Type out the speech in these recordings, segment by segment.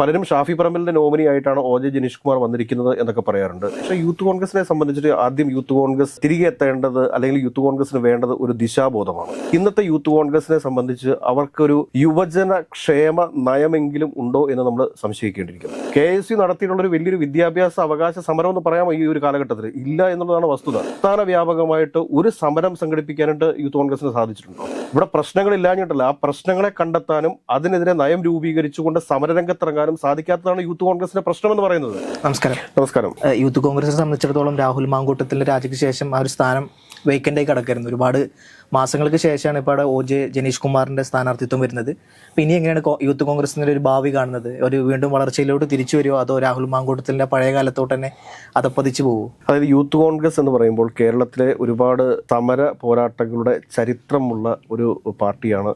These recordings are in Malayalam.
പലരും ഷാഫി പറമ്പലിന്റെ നോമിനി ആയിട്ടാണ് ഒ ജെ ജനീഷ് കുമാർ വന്നിരിക്കുന്നത് എന്നൊക്കെ പറയാറുണ്ട്. പക്ഷെ യൂത്ത് കോൺഗ്രസിനെ സംബന്ധിച്ചിട്ട് ആദ്യം യൂത്ത് കോൺഗ്രസ് തിരികെ എത്തേണ്ടത് അല്ലെങ്കിൽ യൂത്ത് കോൺഗ്രസിന് വേണ്ടത് ഒരു ദിശാബോധമാണ്. ഇന്നത്തെ യൂത്ത് കോൺഗ്രസിനെ സംബന്ധിച്ച് അവർക്കൊരു യുവജന ക്ഷേമ നയമെങ്കിലും ഉണ്ടോ എന്ന് നമ്മൾ സംശയിക്കേണ്ടിയിരിക്കുന്നു. കെ എസ് യു നടത്തിയിട്ടുള്ള ഒരു വലിയൊരു വിദ്യാഭ്യാസ അവകാശ സമരം എന്ന് പറയാമോ ഈ ഒരു കാലഘട്ടത്തിൽ? ഇല്ല എന്നുള്ളതാണ് വസ്തുത. സംസ്ഥാന വ്യാപകമായിട്ട് ഒരു സമരം സംഘടിപ്പിക്കാനായിട്ട് യൂത്ത് കോൺഗ്രസിന് സാധിച്ചിട്ടുണ്ടോ? ഇവിടെ പ്രശ്നങ്ങൾ ഇല്ലാഞ്ഞിട്ടല്ല ആ പ്രശ്നങ്ങളെ കണ്ടെത്താനും അതിനെതിരെ നയം രൂപീകരിച്ചുകൊണ്ട് സമരരംഗത്തിറങ്ങാനും സാധിക്കാത്തതാണ് യൂത്ത് കോൺഗ്രസിന്റെ പ്രശ്നം എന്ന് പറയുന്നത്. നമസ്കാരം. നമസ്കാരം. യൂത്ത് കോൺഗ്രസിനെ സംബന്ധിച്ചിടത്തോളം രാഹുൽ മാങ്കൂട്ടത്തിന്റെ രാജിക്ക് ശേഷം ആ ഒരു സ്ഥാനം വേക്കന്റായി കിടക്കായിരുന്നു. ഒരുപാട് മാസങ്ങൾക്ക് ശേഷമാണ് ഇപ്പോൾ ഒ ജെ ജനീഷ് കുമാറിന്റെ സ്ഥാനാർത്ഥിത്വം വരുന്നത്. ഇനി എങ്ങനെയാണ് യൂത്ത് കോൺഗ്രസിന്റെ ഒരു ഭാവി കാണുന്നത്? ഒരു വീണ്ടും വളർച്ചയിലോട്ട് തിരിച്ചു വരുമോ അതോ രാഹുൽ മാങ്കൂട്ടത്തിന്റെ പഴയ കാലത്തോട്ട് തന്നെ അതപ്പതിച്ചു പോകുമോ അതായത് യൂത്ത് കോൺഗ്രസ് എന്ന് പറയുമ്പോൾ കേരളത്തിലെ ഒരുപാട് സമര പോരാട്ടങ്ങളുടെ ചരിത്രമുള്ള ഒരു പാർട്ടിയാണ്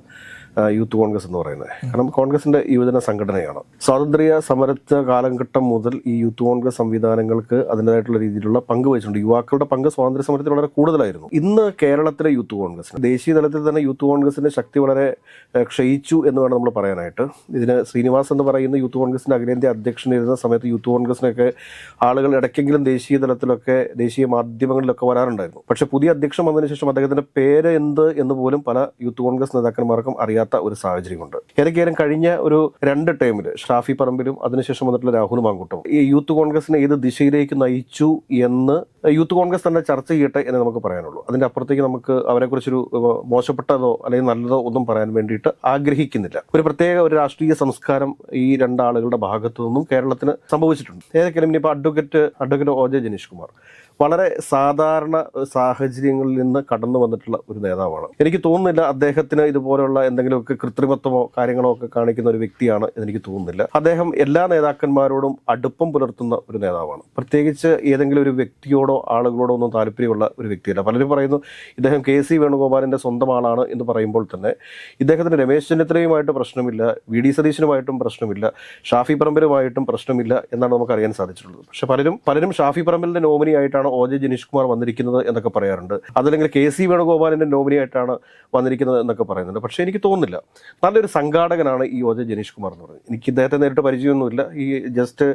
യൂത്ത് കോൺഗ്രസ് എന്ന് പറയുന്നത്. കാരണം കോൺഗ്രസിന്റെ യുവജന സംഘടനയാണ്. സ്വാതന്ത്ര്യ സമരത്തെ കാലഘട്ടം മുതൽ ഈ യൂത്ത് കോൺഗ്രസ് സംവിധാനങ്ങൾക്ക് അതിന്റെതായിട്ടുള്ള രീതിയിലുള്ള പങ്ക് വഹിച്ചിട്ടുണ്ട്. യുവാക്കളുടെ പങ്ക് സ്വാതന്ത്ര്യ സമരത്തിൽ വളരെ കൂടുതലായിരുന്നു. ഇന്ന് കേരളത്തിലെ യൂത്ത് കോൺഗ്രസ് ദേശീയ തലത്തിൽ തന്നെ യൂത്ത് കോൺഗ്രസിന്റെ ശക്തി വളരെ ക്ഷയിച്ചു എന്ന് വേണം നമ്മൾ പറയാനായിട്ട്. ഇതിന് ശ്രീനിവാസ് എന്ന് പറയുന്ന യൂത്ത് കോൺഗ്രസിന്റെ അഖിലേന്ത്യാ അധ്യക്ഷനിരുന്ന സമയത്ത് യൂത്ത് കോൺഗ്രസിനൊക്കെ ആളുകൾ ഇടയ്ക്കെങ്കിലും ദേശീയ തലത്തിലൊക്കെ ദേശീയ മാധ്യമങ്ങളിലൊക്കെ വരാറുണ്ടായിരുന്നു. പക്ഷെ പുതിയ അധ്യക്ഷൻ വന്നതിന് ശേഷം അദ്ദേഹത്തിന്റെ പേര് എന്ത് എന്ന് പോലും പല യൂത്ത് കോൺഗ്രസ് നേതാക്കന്മാർക്കും അറിയാത്ത ഒരു സാഹചര്യമുണ്ട്. ഏതൊക്കെയാലും കഴിഞ്ഞ ഒരു രണ്ട് ടൈമിൽ ഷാഫി പറമ്പിലും അതിനുശേഷം വന്നിട്ടുള്ള രാഹുൽ മാങ്കൂട്ടും ഈ യൂത്ത് കോൺഗ്രസിനെ ഏത് ദിശയിലേക്ക് നയിച്ചു എന്ന് യൂത്ത് കോൺഗ്രസ് തന്നെ ചർച്ച ചെയ്യട്ടെ എന്ന് നമുക്ക് പറയാനുള്ളൂ. അതിന്റെ അപ്പുറത്തേക്ക് നമുക്ക് അവരെക്കുറിച്ചൊരു മോശപ്പെട്ടതോ അല്ലെങ്കിൽ നല്ലതോ ഒന്നും പറയാൻ വേണ്ടിയിട്ട് ആഗ്രഹിക്കുന്നില്ല. ഒരു പ്രത്യേക ഒരു രാഷ്ട്രീയ സംസ്കാരം ഈ രണ്ടാളുകളുടെ ഭാഗത്തു നിന്നും കേരളത്തിന് സംഭവിച്ചിട്ടുണ്ട്. ഏതൊക്കെയാലും ഇനിയിപ്പോൾ advocate advocate O J Janeesh Kumar. വളരെ സാധാരണ സാഹചര്യങ്ങളിൽ നിന്ന് കടന്നു വന്നിട്ടുള്ള ഒരു നേതാവാണ്. എനിക്ക് തോന്നുന്നില്ല അദ്ദേഹത്തിന് ഇതുപോലെയുള്ള എന്തെങ്കിലുമൊക്കെ കൃത്രിമത്വമോ കാര്യങ്ങളോ ഒക്കെ കാണിക്കുന്ന ഒരു വ്യക്തിയാണ് എനിക്ക് തോന്നുന്നില്ല. അദ്ദേഹം എല്ലാ നേതാക്കന്മാരോടും അടുപ്പം പുലർത്തുന്ന ഒരു നേതാവാണ്. പ്രത്യേകിച്ച് ഏതെങ്കിലും ഒരു വ്യക്തിയോടോ ആളുകളോടോ ഒന്നും താല്പര്യമുള്ള ഒരു വ്യക്തിയല്ല. പലരും പറയുന്നു ഇദ്ദേഹം കെ സി വേണുഗോപാലിന്റെ സ്വന്തം ആളാണ് എന്ന് പറയുമ്പോൾ തന്നെ ഇദ്ദേഹത്തിന് രമേശ് ചെന്നിത്തലയുമായിട്ട് പ്രശ്നമില്ല വി ഡി സതീശനുമായിട്ടും പ്രശ്നമില്ല ഷാഫി പറമ്പലുമായിട്ടും പ്രശ്നമില്ല എന്നാണ് നമുക്ക് അറിയാൻ സാധിച്ചിട്ടുള്ളത്. പക്ഷെ പലരും പലരും ഷാഫി പറമ്പലിന്റെ നോമിനി ആയിട്ടാണ് ഒ ജെ ജനീഷ് കുമാർ വന്നിരിക്കുന്നത് എന്നൊക്കെ പറയാറുണ്ട്. അതല്ലെങ്കിൽ കെ സി വേണുഗോപാലിന്റെ നോമിനി ആയിട്ടാണ് വന്നിരിക്കുന്നത് എന്നൊക്കെ പറയുന്നുണ്ട്. പക്ഷേ എനിക്ക് തോന്നുന്നില്ല. നല്ലൊരു സംഘാടകനാണ് ഈ ഒ ജെ ജനീഷ് കുമാർ എന്ന് പറയുന്നത്. എനിക്ക് ഇദ്ദേഹത്തെ നേരിട്ട് പരിചയമൊന്നുമില്ല. ഈ ജസ്റ്റ്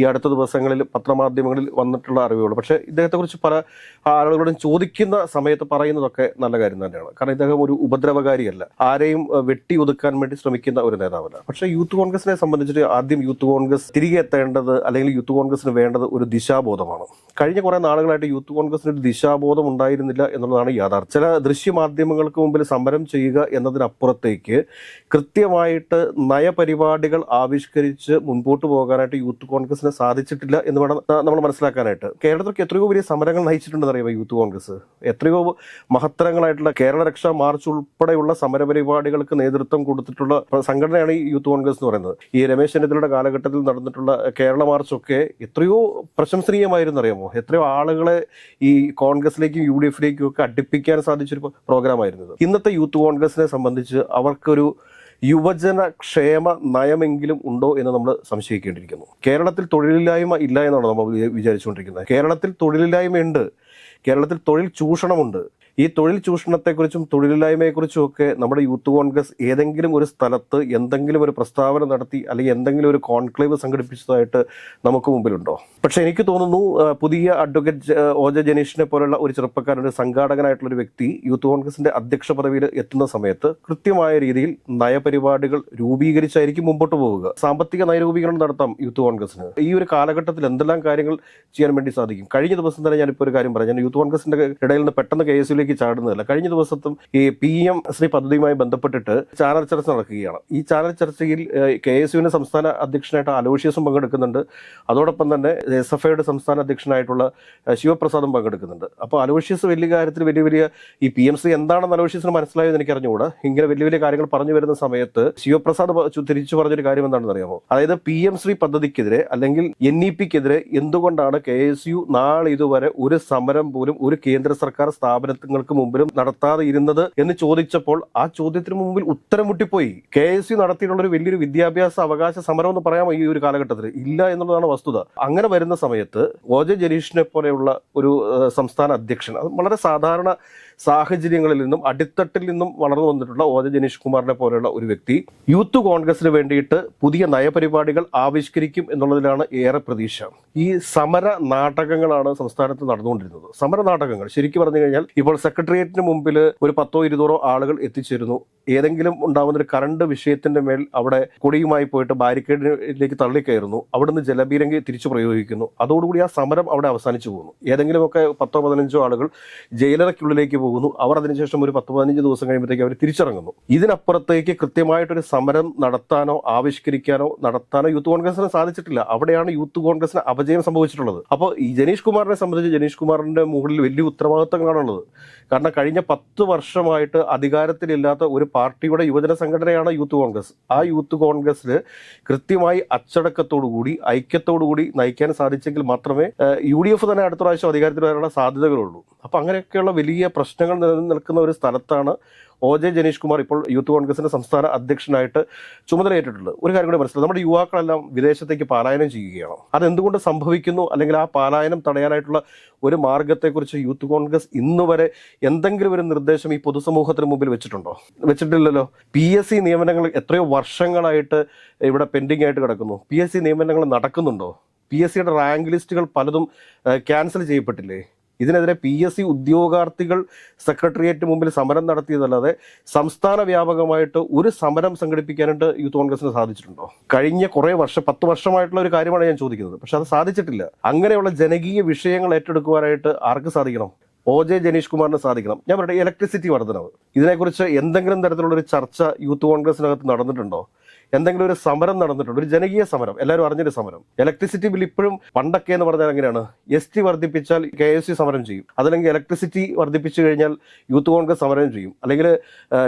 ഈ അടുത്ത ദിവസങ്ങളിൽ പത്രമാധ്യമങ്ങളിൽ വന്നിട്ടുള്ള അറിവുകൾ പക്ഷേ ഇദ്ദേഹത്തെക്കുറിച്ച് പല ആളുകളോടും ചോദിക്കുന്ന സമയത്ത് പറയുന്നതൊക്കെ നല്ല കാര്യം തന്നെയാണ്. കാരണം ഇദ്ദേഹം ഒരു ഉപദ്രവകാരിയല്ല. ആരെയും വെട്ടി ഒതുക്കാൻ വേണ്ടി ശ്രമിക്കുന്ന ഒരു നേതാവല്ല. പക്ഷേ യൂത്ത് കോൺഗ്രസിനെ സംബന്ധിച്ചിട്ട് ആദ്യം യൂത്ത് കോൺഗ്രസ് തിരികെ എത്തേണ്ടത് അല്ലെങ്കിൽ യൂത്ത് കോൺഗ്രസിന് വേണ്ടത് ഒരു ദിശാബോധമാണ്. കഴിഞ്ഞ കുറേ കുറെ നാളുകളായിട്ട് യൂത്ത് കോൺഗ്രസിന് ഒരു ദിശാബോധം ഉണ്ടായിരുന്നില്ല എന്നുള്ളതാണ് യാഥാർത്ഥ്യം. ചില ദൃശ്യമാധ്യമങ്ങൾക്ക് മുമ്പിൽ സമരം ചെയ്യുക എന്നതിനപ്പുറത്തേക്ക് കൃത്യമായിട്ട് നയപരിപാടികൾ ആവിഷ്കരിച്ച് മുൻപോട്ട് പോകാനായിട്ട് യൂത്ത് കോൺഗ്രസിന് സാധിച്ചിട്ടില്ല എന്ന് വേണം നമ്മൾ മനസ്സിലാക്കാനായിട്ട്. കേരളത്തിലേക്ക് എത്രയോ വലിയ സമരങ്ങൾ നയിച്ചിട്ടുണ്ടെന്ന് അറിയാമോ യൂത്ത് കോൺഗ്രസ്? എത്രയോ മഹത്തരങ്ങളായിട്ടുള്ള കേരള രക്ഷാ മാർച്ച് ഉൾപ്പെടെയുള്ള സമരപരിപാടികൾക്ക് നേതൃത്വം കൊടുത്തിട്ടുള്ള സംഘടനയാണ് ഈ യൂത്ത് കോൺഗ്രസ് എന്ന് പറയുന്നത്. ഈ രമേശ് ചെന്നിത്തലയുടെ കാലഘട്ടത്തിൽ നടന്നിട്ടുള്ള കേരള മാർച്ചൊക്കെ എത്രയോ പ്രശംസനീയമായിരുന്നു അറിയാമോ എത്രയോ ആളുകളെ ഈ കോൺഗ്രസിലേക്കും യു ഡി എഫിലേക്കും ഒക്കെ അടുപ്പിക്കാൻ സാധിച്ചൊരു പ്രോഗ്രാം ആയിരുന്നു ഇന്നത്തെ യൂത്ത് കോൺഗ്രസിനെ സംബന്ധിച്ച് അവർക്കൊരു യുവജന ക്ഷേമ നയമെങ്കിലും ഉണ്ടോ എന്ന് നമ്മൾ സംശയിക്കേണ്ടിയിരിക്കുന്നു. കേരളത്തിൽ തൊഴിലില്ലായ്മ ഇല്ല എന്നാണ് നമ്മൾ വിചാ- വിചാരിച്ചുകൊണ്ടിരിക്കുന്നത്. കേരളത്തിൽ തൊഴിലില്ലായ്മ ഉണ്ട് കേരളത്തിൽ തൊഴിൽ ചൂഷണമുണ്ട്. ഈ തൊഴിൽ ചൂഷണത്തെക്കുറിച്ചും തൊഴിലില്ലായ്മയെക്കുറിച്ചും ഒക്കെ നമ്മുടെ യൂത്ത് കോൺഗ്രസ് ഏതെങ്കിലും ഒരു സ്ഥലത്ത് എന്തെങ്കിലും ഒരു പ്രസ്താവന നടത്തി അല്ലെങ്കിൽ എന്തെങ്കിലും ഒരു കോൺക്ലേവ് സംഘടിപ്പിച്ചതായിട്ട് നമുക്ക് മുമ്പിലുണ്ടോ? പക്ഷെ എനിക്ക് തോന്നുന്നു പുതിയ അഡ്വക്കേറ്റ് ഓജ ജനീഷിനെ പോലുള്ള ഒരു ചെറുപ്പക്കാരൻ ഒരു സംഘാടകനായിട്ടുള്ള ഒരു വ്യക്തി യൂത്ത് കോൺഗ്രസിന്റെ അധ്യക്ഷ പദവിയിൽ എത്തുന്ന സമയത്ത് കൃത്യമായ രീതിയിൽ നയപരിപാടികൾ രൂപീകരിച്ചായിരിക്കും മുമ്പോട്ട് പോവുക. സാമ്പത്തിക നയരൂപീകരണം നടത്താം യൂത്ത് കോൺഗ്രസിന്. ഈ ഒരു കാലഘട്ടത്തിൽ എന്തെല്ലാം കാര്യങ്ങൾ ചെയ്യാൻ വേണ്ടി സാധിക്കും? കഴിഞ്ഞ ദിവസം തന്നെ ഞാനിപ്പോൾ ഒരു കാര്യം പറഞ്ഞു യൂത്ത് കോൺഗ്രസിന്റെ ഇടയിൽ നിന്ന് പെട്ടെന്ന് കെ എസ് യുലേക്ക് ചാടുന്നതല്ല. കഴിഞ്ഞ ദിവസത്തും ഈ പി എം ശ്രീ പദ്ധതിയുമായി ബന്ധപ്പെട്ടിട്ട് ചാനൽ ചർച്ച നടക്കുകയാണ്. ഈ ചാനൽ ചർച്ചയിൽ കെ എസ് യുവിന്റെ സംസ്ഥാന അധ്യക്ഷനായിട്ട് അലോഷ്യസും പങ്കെടുക്കുന്നുണ്ട്. അതോടൊപ്പം തന്നെ എസ് എഫ് ഐയുടെ സംസ്ഥാന അധ്യക്ഷനായിട്ടുള്ള ശിവപ്രസാദും പങ്കെടുക്കുന്നുണ്ട്. അപ്പോൾ അലോഷ്യസ് വലിയ കാര്യത്തിൽ വലിയ വലിയ ഈ പി എം സി എന്താണെന്ന് അലോഷ്യസിന് മനസ്സിലായെന്ന് എനിക്ക് അറിഞ്ഞുകൂടാ ഇങ്ങനെ വലിയ വലിയ കാര്യങ്ങൾ പറഞ്ഞു വരുന്ന സമയത്ത് ശിവപ്രസാദ് തിരിച്ചു പറഞ്ഞൊരു കാര്യം എന്താണെന്ന് അറിയാമോ അതായത് പി എം ശ്രീ പദ്ധതിക്കെതിരെ അല്ലെങ്കിൽ എൻ ഇ പിക്കെതിരെ എന്തുകൊണ്ടാണ് കെ എസ് യു നാളെ ഇതുവരെ ഒരു സമരം പോലും ഒരു കേന്ദ്ര സർക്കാർ സ്ഥാപനങ്ങൾക്ക് മുമ്പിലും നടത്താതെ ഇരുന്നത് എന്ന് ചോദിച്ചപ്പോൾ ആ ചോദ്യത്തിന് മുമ്പിൽ ഉത്തരം മുട്ടിപ്പോയി. കെ എസ് യു നടത്തിയിട്ടുള്ള ഒരു വലിയൊരു വിദ്യാഭ്യാസ അവകാശ സമരം എന്ന് പറയാമോ ഈ ഒരു കാലഘട്ടത്തിൽ ഇല്ല എന്നുള്ളതാണ് വസ്തുത. അങ്ങനെ വരുന്ന സമയത്ത് ഒ ജെ ജനീഷിനെ പോലെയുള്ള ഒരു സംസ്ഥാന അധ്യക്ഷൻ അത് വളരെ സാധാരണ സാഹചര്യങ്ങളിൽ നിന്നും അടിത്തട്ടിൽ നിന്നും വളർന്നു വന്നിട്ടുള്ള ഓജ ജനീഷ് കുമാറിനെ പോലെയുള്ള ഒരു വ്യക്തി യൂത്ത് കോൺഗ്രസിന് വേണ്ടിയിട്ട് പുതിയ നയപരിപാടികൾ ആവിഷ്കരിക്കും എന്നുള്ളതിലാണ് ഏറെ പ്രതീക്ഷ. ഈ സമര നാടകങ്ങളാണ് സംസ്ഥാനത്ത് നടന്നുകൊണ്ടിരുന്നത്. സമര നാടകങ്ങൾ ശരിക്കും പറഞ്ഞു കഴിഞ്ഞാൽ ഇപ്പോൾ സെക്രട്ടേറിയറ്റിന് മുമ്പിൽ ഒരു പത്തോ ഇരുന്നൂറോ ആളുകൾ എത്തിച്ചേരുന്നു. ഏതെങ്കിലും ഉണ്ടാവുന്ന ഒരു കറണ്ട് വിഷയത്തിന്റെ മേൽ അവിടെ കൊടിയുമായി പോയിട്ട് ബാരിക്കേഡിലേക്ക് തള്ളിക്കയറുന്നു. അവിടുന്ന് ജലബീരങ്കി തിരിച്ചു പ്രയോഗിക്കുന്നു. അതോടുകൂടി ആ സമരം അവിടെ അവസാനിച്ചു പോകുന്നു. ഏതെങ്കിലുമൊക്കെ പത്തോ പതിനഞ്ചോ ആളുകൾ ജയിലറയ്ക്കുള്ളിലേക്ക് പോകുന്നു. അവർ അതിനുശേഷം ഒരു പത്ത് പതിനഞ്ച് ദിവസം കഴിയുമ്പോഴത്തേക്ക് അവർ തിരിച്ചിറങ്ങുന്നു. ഇതിനപ്പുറത്തേക്ക് കൃത്യമായിട്ടൊരു സമരം നടത്താനോ ആവിഷ്കരിക്കാനോ നടത്താനോ യൂത്ത് കോൺഗ്രസിന് സാധിച്ചിട്ടില്ല. അവിടെയാണ് യൂത്ത് കോൺഗ്രസിന് അപജയം സംഭവിച്ചിട്ടുള്ളത്. അപ്പോൾ ഈ ജനീഷ് കുമാറിനെ സംബന്ധിച്ച് ജനീഷ് കുമാറിന്റെ മുകളിൽ വലിയ ഉത്തരവാദിത്തങ്ങളാണുള്ളത്. കാരണം കഴിഞ്ഞ പത്ത് വർഷമായിട്ട് അധികാരത്തിലില്ലാത്ത ഒരു പാർട്ടിയുടെ യുവജന സംഘടനയാണ് യൂത്ത് കോൺഗ്രസ്. ആ യൂത്ത് കോൺഗ്രസ്സിൽ കൃത്യമായി അച്ചടക്കത്തോടുകൂടി ഐക്യത്തോടുകൂടി നയിക്കാൻ സാധിച്ചെങ്കിൽ മാത്രമേ യു ഡി എഫ് തന്നെ അടുത്ത പ്രാവശ്യം അധികാരത്തിൽ വരാനുള്ള സാധ്യതകളുള്ളൂ. അപ്പോൾ അങ്ങനെയൊക്കെയുള്ള വലിയ പ്രശ്നങ്ങൾ നിലനിൽക്കുന്ന ഒരു സ്ഥലത്താണ് ഒ ജെ ജനീഷ് കുമാർ ഇപ്പോൾ യൂത്ത് കോൺഗ്രസിന്റെ സംസ്ഥാന അധ്യക്ഷനായിട്ട് ചുമതലയേറ്റിട്ടുള്ളത് ഒരു കാര്യം കൂടി മനസ്സിലായി. നമ്മുടെ യുവാക്കളെല്ലാം വിദേശത്തേക്ക് പാലായനം ചെയ്യുകയാണ്? അതെന്തുകൊണ്ട് സംഭവിക്കുന്നു? അല്ലെങ്കിൽ ആ പാലായനം തടയാനായിട്ടുള്ള ഒരു മാർഗത്തെക്കുറിച്ച് യൂത്ത് കോൺഗ്രസ് ഇന്ന് വരെ എന്തെങ്കിലും ഒരു നിർദ്ദേശം ഈ പൊതുസമൂഹത്തിന് മുമ്പിൽ വെച്ചിട്ടുണ്ടോ? വെച്ചിട്ടില്ലല്ലോ. പി എസ് സി നിയമനങ്ങൾ എത്രയോ വർഷങ്ങളായിട്ട് ഇവിടെ പെൻഡിംഗ് ആയിട്ട് കിടക്കുന്നു. പി എസ് സി നിയമനങ്ങൾ നടക്കുന്നുണ്ടോ? പി എസ് സിയുടെ റാങ്ക് ലിസ്റ്റുകൾ പലതും ക്യാൻസൽ ചെയ്യപ്പെട്ടില്ലേ? ഇതിനെതിരെ പി എസ് സി ഉദ്യോഗാർത്ഥികൾ സെക്രട്ടേറിയറ്റ് മുമ്പിൽ സമരം നടത്തിയതല്ലാതെ സംസ്ഥാന വ്യാപകമായിട്ട് ഒരു സമരം സംഘടിപ്പിക്കാനായിട്ട് യൂത്ത് കോൺഗ്രസിന് സാധിച്ചിട്ടുണ്ടോ? കഴിഞ്ഞ കുറേ വർഷം പത്ത് വർഷമായിട്ടുള്ള ഒരു കാര്യമാണ് ഞാൻ ചോദിക്കുന്നത്. പക്ഷെ അത് സാധിച്ചിട്ടില്ല. അങ്ങനെയുള്ള ജനകീയ വിഷയങ്ങൾ ഏറ്റെടുക്കുവാനായിട്ട് ആർക്ക് സാധിക്കണം? ഒ ജെ ജനീഷ് കുമാറിന് സാധിക്കണം. ഞാൻ പറയട്ടെ ഇലക്ട്രിസിറ്റി വർധനവ് ഇതിനെക്കുറിച്ച് എന്തെങ്കിലും തരത്തിലുള്ള ഒരു ചർച്ച യൂത്ത് കോൺഗ്രസിനകത്ത് നടന്നിട്ടുണ്ടോ? എന്തെങ്കിലും ഒരു സമരം നടന്നിട്ടുണ്ട് ഒരു ജനകീയ സമരം എല്ലാവരും അറിഞ്ഞൊരു സമരം. ഇലക്ട്രിസിറ്റി ബിൽ ഇപ്പോഴും പണ്ടൊക്കെ എന്ന് പറഞ്ഞാൽ എങ്ങനെയാണ്? എസ് ടി വർദ്ധിപ്പിച്ചാൽ കെ എസ് സി സമരം ചെയ്യും. അതല്ലെങ്കിൽ ഇലക്ട്രിസിറ്റി വർദ്ധിപ്പിച്ചു കഴിഞ്ഞാൽ യൂത്ത് കോൺഗ്രസ് സമരം ചെയ്യും. അല്ലെങ്കിൽ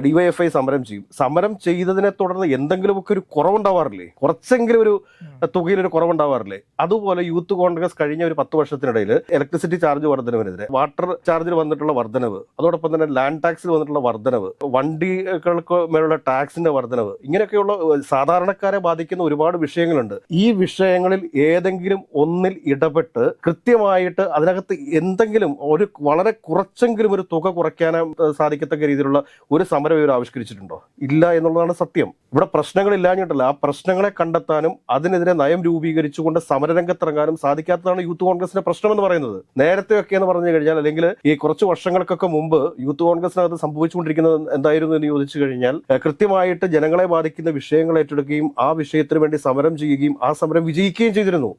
ഡിവൈഎഫ്ഐ സമരം ചെയ്യും. സമരം ചെയ്തതിനെ തുടർന്ന് എന്തെങ്കിലുമൊക്കെ ഒരു കുറവുണ്ടാവാറില്ലേ? കുറച്ചെങ്കിലും ഒരു തുകയിൽ ഒരു കുറവുണ്ടാവാറില്ലേ? അതുപോലെ യൂത്ത് കോൺഗ്രസ് കഴിഞ്ഞ ഒരു പത്ത് വർഷത്തിനിടയിൽ ഇലക്ട്രിസിറ്റി ചാർജ് വർധനവിനെതിരെ വാട്ടർ ചാർജിൽ വന്നിട്ടുള്ള വർധനവ് അതോടൊപ്പം തന്നെ ലാൻഡ് ടാക്സിൽ വന്നിട്ടുള്ള വർധനവ് വണ്ടികൾക്ക് മേലുള്ള ടാക്സിന്റെ വർധനവ് ഇങ്ങനെയൊക്കെയുള്ള സാധാരണക്കാരെ ബാധിക്കുന്ന ഒരുപാട് വിഷയങ്ങളുണ്ട്. ഈ വിഷയങ്ങളിൽ ഏതെങ്കിലും ഒന്നിൽ ഇടപെട്ട് കൃത്യമായിട്ട് അതിനകത്ത് എന്തെങ്കിലും ഒരു വളരെ കുറച്ചെങ്കിലും ഒരു തുക കുറയ്ക്കാൻ സാധിക്കത്തക്ക രീതിയിലുള്ള ഒരു സമരം ഇവർ ആവിഷ്കരിച്ചിട്ടുണ്ടോ? ഇല്ല എന്നുള്ളതാണ് സത്യം. ഇവിടെ പ്രശ്നങ്ങൾ ഇല്ലാഞ്ഞിട്ടല്ല. ആ പ്രശ്നങ്ങളെ കണ്ടെത്താനും അതിനെതിരെ നയം രൂപീകരിച്ചുകൊണ്ട് സമരരംഗത്തിറങ്ങാനും സാധിക്കാത്തതാണ് യൂത്ത് കോൺഗ്രസിന്റെ പ്രശ്നം എന്ന് പറയുന്നത്. നേരത്തെയൊക്കെ എന്ന് പറഞ്ഞു കഴിഞ്ഞാൽ അല്ലെങ്കിൽ ഈ കുറച്ച് വർഷങ്ങൾക്കൊക്കെ മുമ്പ് യൂത്ത് കോൺഗ്രസിനകത്ത് സംഭവിച്ചുകൊണ്ടിരിക്കുന്നത് എന്തായിരുന്നു എന്ന് ചോദിച്ചു കഴിഞ്ഞാൽ കൃത്യമായിട്ട് ജനങ്ങളെ ബാധിക്കുന്ന വിഷയങ്ങൾ ഏറ്റെടുക്കുകയും ആ വിഷയത്തിന് വേണ്ടി സമരം ചെയ്യുകയും ആ സമരം വിജയിക്കുകയും ചെയ്തിരുന്നു.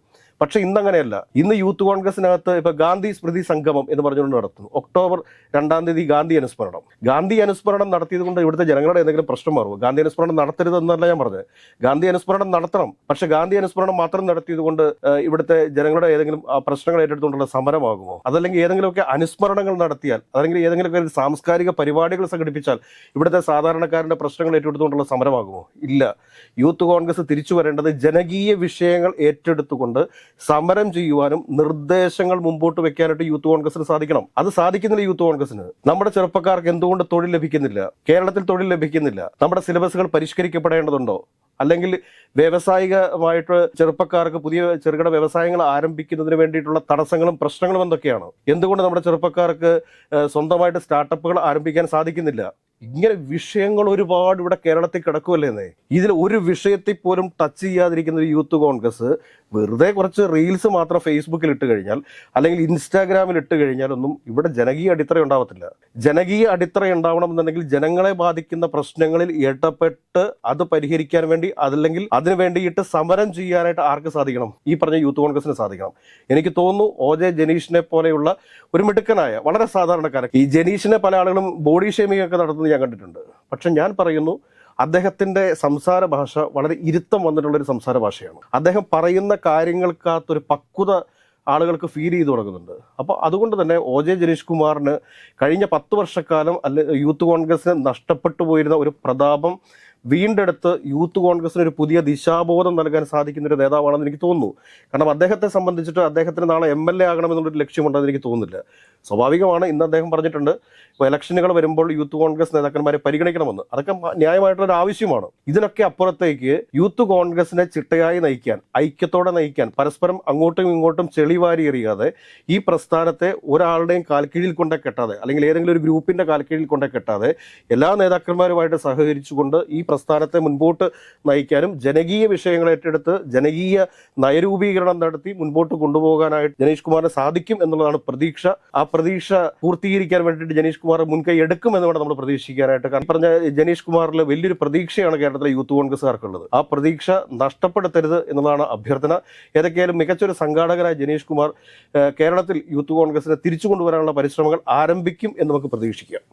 പക്ഷെ ഇന്നങ്ങനെയല്ല. ഇന്ന് യൂത്ത് കോൺഗ്രസിനകത്ത് ഇപ്പൊ ഗാന്ധി സ്മൃതി സംഗമം എന്ന് പറഞ്ഞുകൊണ്ട് നടത്തുന്നു. ഒക്ടോബർ രണ്ടാം തീയതി ഗാന്ധി അനുസ്മരണം. ഗാന്ധി അനുസ്മരണം നടത്തിയത് കൊണ്ട് ഇവിടുത്തെ ജനങ്ങളുടെ എന്തെങ്കിലും പ്രശ്നം മാറുമോ? ഗാന്ധി അനുസ്മരണം നടത്തരുതെന്നല്ല ഞാൻ പറഞ്ഞത്. ഗാന്ധി അനുസ്മരണം നടത്തണം. പക്ഷെ ഗാന്ധി അനുസ്മരണം മാത്രം നടത്തിയത് കൊണ്ട് ഇവിടുത്തെ ജനങ്ങളുടെ ഏതെങ്കിലും പ്രശ്നങ്ങൾ ഏറ്റെടുത്തുകൊണ്ടുള്ള സമരമാകുമോ? അതല്ലെങ്കിൽ ഏതെങ്കിലുമൊക്കെ അനുസ്മരണങ്ങൾ നടത്തിയാൽ അല്ലെങ്കിൽ ഏതെങ്കിലുമൊക്കെ സാംസ്കാരിക പരിപാടികൾ സംഘടിപ്പിച്ചാൽ ഇവിടുത്തെ സാധാരണക്കാരന്റെ പ്രശ്നങ്ങൾ ഏറ്റെടുത്തുകൊണ്ടുള്ള സമരമാകുമോ? ഇല്ല. യൂത്ത് കോൺഗ്രസ് തിരിച്ചു വരേണ്ടത് ജനകീയ വിഷയങ്ങൾ ഏറ്റെടുത്തുകൊണ്ട് സമരം ചെയ്യുവാനും നിർദ്ദേശങ്ങൾ മുമ്പോട്ട് വെക്കാനായിട്ട് യൂത്ത് കോൺഗ്രസിന് സാധിക്കണം. അത് സാധിക്കുന്നില്ല യൂത്ത് കോൺഗ്രസിന്. നമ്മുടെ ചെറുപ്പക്കാർക്ക് എന്തുകൊണ്ട് തൊഴിൽ ലഭിക്കുന്നില്ല? കേരളത്തിൽ തൊഴിൽ ലഭിക്കുന്നില്ല. നമ്മുടെ സിലബസുകൾ പരിഷ്കരിക്കപ്പെടേണ്ടതുണ്ടോ? അല്ലെങ്കിൽ വ്യാവസായികമായിട്ട് ചെറുപ്പക്കാർക്ക് പുതിയ ചെറുകിട വ്യവസായങ്ങൾ ആരംഭിക്കുന്നതിന് വേണ്ടിയിട്ടുള്ള തടസ്സങ്ങളും പ്രശ്നങ്ങളും എന്തൊക്കെയാണ്? എന്തുകൊണ്ട് നമ്മുടെ ചെറുപ്പക്കാർക്ക് സ്വന്തമായിട്ട് സ്റ്റാർട്ടപ്പുകൾ ആരംഭിക്കാൻ സാധിക്കുന്നില്ല? ഇങ്ങനെ വിഷയങ്ങൾ ഒരുപാട് ഇവിടെ കേരളത്തിൽ കിടക്കുമല്ലേ ഇതിൽ ഒരു വിഷയത്തിൽ പോലും ടച്ച് ചെയ്യാതിരിക്കുന്ന ഒരു യൂത്ത് കോൺഗ്രസ് വെറുതെ കുറച്ച് റീൽസ് മാത്രം ഫേസ്ബുക്കിൽ ഇട്ട് കഴിഞ്ഞാൽ അല്ലെങ്കിൽ ഇൻസ്റ്റാഗ്രാമിൽ ഇട്ട് കഴിഞ്ഞാൽ ഒന്നും ഇവിടെ ജനകീയ അടിത്തറ ഉണ്ടാവത്തില്ല. ജനകീയ അടിത്തറ ഉണ്ടാവണമെന്നുണ്ടെങ്കിൽ ജനങ്ങളെ ബാധിക്കുന്ന പ്രശ്നങ്ങളിൽ ഇടപെട്ട് അത് പരിഹരിക്കാൻ വേണ്ടി അതല്ലെങ്കിൽ അതിനു വേണ്ടിയിട്ട് സമരം ചെയ്യാനായിട്ട് ആർക്ക് സാധിക്കണം? ഈ പറഞ്ഞ യൂത്ത് കോൺഗ്രസിന് സാധിക്കണം. എനിക്ക് തോന്നുന്നു ഒ ജെ ജനീഷിനെ പോലെയുള്ള ഒരു മിടുക്കനായ വളരെ സാധാരണക്കാരൻ. ഈ ജനീഷിനെ പല ആളുകളും ബോഡി ഷേമിംഗ് ഒക്കെ നടത്തുന്നത് ഞാൻ കണ്ടിട്ടുണ്ട്. പക്ഷെ ഞാൻ പറയുന്നു അദ്ദേഹത്തിന്റെ സംസാര ഭാഷ വളരെ ഇരുത്തം വന്നിട്ടുള്ള ഒരു സംസാര ഭാഷയാണ്. അദ്ദേഹം പറയുന്ന കാര്യങ്ങൾക്കകത്തൊരു പക്വത ആളുകൾക്ക് ഫീൽ ചെയ്തു തുടങ്ങുന്നുണ്ട്. അപ്പോൾ അതുകൊണ്ട് തന്നെ ഒ ജെ ജനീഷ് കുമാറിന് കഴിഞ്ഞ പത്ത് വർഷക്കാലം അല്ലെ യൂത്ത് കോൺഗ്രസിന് നഷ്ടപ്പെട്ടു പോയിരുന്ന ഒരു പ്രതാപം വീണ്ടെടുത്ത് യൂത്ത് കോൺഗ്രസിന് ഒരു പുതിയ ദിശാബോധം നൽകാൻ സാധിക്കുന്ന ഒരു നേതാവാണെന്ന് എനിക്ക് തോന്നുന്നു. കാരണം അദ്ദേഹത്തെ സംബന്ധിച്ചിട്ട് അദ്ദേഹത്തിന് നാളെ എം എൽ എ ആകണമെന്നുള്ളൊരു ലക്ഷ്യമുണ്ടെന്ന് എനിക്ക് തോന്നുന്നില്ല. സ്വാഭാവികമാണ് ഇന്ന് അദ്ദേഹം പറഞ്ഞിട്ടുണ്ട് ഇപ്പോൾ ഇലക്ഷനുകൾ വരുമ്പോൾ യൂത്ത് കോൺഗ്രസ് നേതാക്കന്മാരെ പരിഗണിക്കണമെന്ന്. അതൊക്കെ ന്യായമായിട്ടുള്ളൊരു ആവശ്യമാണ്. ഇതിനൊക്കെ അപ്പുറത്തേക്ക് യൂത്ത് കോൺഗ്രസിനെ ചിട്ടയായി നയിക്കാൻ ഐക്യത്തോടെ നയിക്കാൻ പരസ്പരം അങ്ങോട്ടും ഇങ്ങോട്ടും ചെളിവാരി എറിയാതെ ഈ പ്രസ്ഥാനത്തെ ഒരാളുടെയും കാൽക്കീഴിൽ കൊണ്ടേ കെട്ടാതെ അല്ലെങ്കിൽ ഏതെങ്കിലും ഒരു ഗ്രൂപ്പിന്റെ കാൽക്കീഴിൽ കൊണ്ടേ കെട്ടാതെ എല്ലാ നേതാക്കന്മാരുമായിട്ട് സഹകരിച്ചുകൊണ്ട് ഈ പ്രസ്ഥാനത്തെ മുൻപോട്ട് നയിക്കാനും ജനകീയ വിഷയങ്ങൾ ഏറ്റെടുത്ത് ജനകീയ നയരൂപീകരണം നടത്തി മുൻപോട്ട് കൊണ്ടുപോകാനായിട്ട് ജനീഷ് കുമാറിന് സാധിക്കും എന്നുള്ളതാണ് പ്രതീക്ഷ. ആ പ്രതീക്ഷ പൂർത്തീകരിക്കാൻ വേണ്ടിയിട്ട് ജനീഷ് കുമാർ മുൻകൈ എടുക്കും എന്ന് വേണം നമ്മൾ പ്രതീക്ഷിക്കാനായിട്ട്. കാരണം പറഞ്ഞ ജനീഷ് കുമാറിൽ വലിയൊരു പ്രതീക്ഷയാണ് കേരളത്തിലെ യൂത്ത് കോൺഗ്രസ്സുകാർക്കുള്ളത്. ആ പ്രതീക്ഷ നഷ്ടപ്പെടുത്തരുത് എന്നുള്ളതാണ് അഭ്യർത്ഥന. ഏതൊക്കെയായാലും മികച്ചൊരു സംഘാടകനായ ജനീഷ് കുമാർ കേരളത്തിൽ യൂത്ത് കോൺഗ്രസിനെ തിരിച്ചു കൊണ്ടുവരാനുള്ള പരിശ്രമങ്ങൾ ആരംഭിക്കും എന്ന് നമുക്ക് പ്രതീക്ഷിക്കാം.